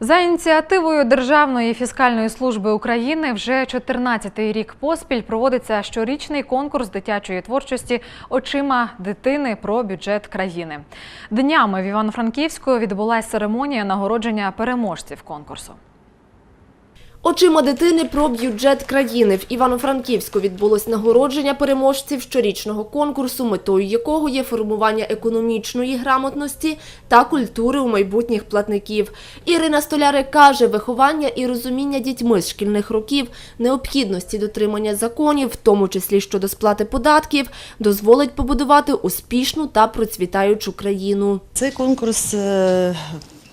За ініціативою Державної фіскальної служби України вже 14-й рік поспіль проводиться щорічний конкурс дитячої творчості очима дитини про бюджет країни. Днями в Івано-Франківську відбулася церемонія нагородження переможців конкурсу. Очима дитини про бюджет країни в Івано-Франківську відбулось нагородження переможців щорічного конкурсу, метою якого є формування економічної грамотності та культури у майбутніх платників. Ірина Столярик каже, виховання і розуміння дітьми з шкільних років необхідності дотримання законів, в тому числі щодо сплати податків, дозволить побудувати успішну та процвітаючу країну. Цей конкурс е,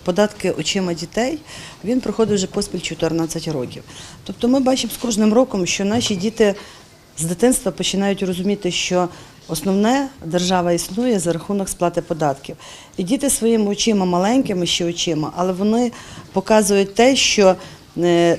податки очима дітей він проходить вже поспіль 14 років. Тобто ми бачимо з кожним роком, що наші діти з дитинства починають розуміти, що основне держава існує за рахунок сплати податків. І діти своїми очима, маленькими ще очима, але вони показують те, що е,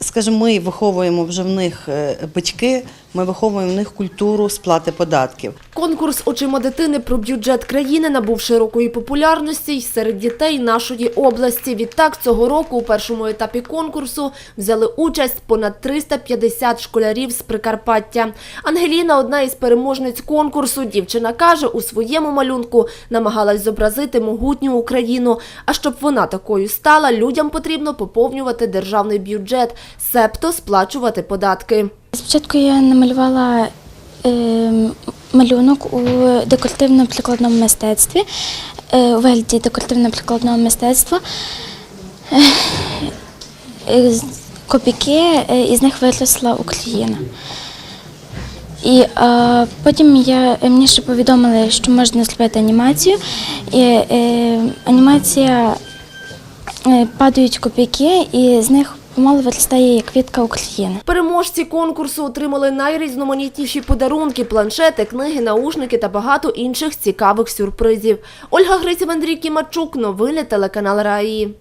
Скажімо, ми виховуємо вже в них е, батьки, ми виховуємо в них культуру сплати податків. Конкурс очима дитини про бюджет країни набув широкої популярності й серед дітей нашої області. Відтак цього року у першому етапі конкурсу взяли участь понад 350 школярів з Прикарпаття. Ангеліна, одна із переможниць конкурсу, дівчина каже, у своєму малюнку намагалась зобразити могутню Україну. А щоб вона такою стала, людям потрібно поповнювати державний бюджет, себто сплачувати податки. Спочатку я намалювала е, малюнок у декоративно-прикладному мистецтві, е, у вигляді декоративно-прикладного мистецтва. Е, копійки, із них виросла Україна. І е, потім я, мені ще повідомили, що можна зробити анімацію. І е, анімація падають копійки, і з них помалу виростає квітка України. Переможці конкурсу отримали найрізноманітніші подарунки, планшети, книги, наушники та багато інших цікавих сюрпризів. Ольга Гриців, Андрій Кімачук, новини телеканал Раї.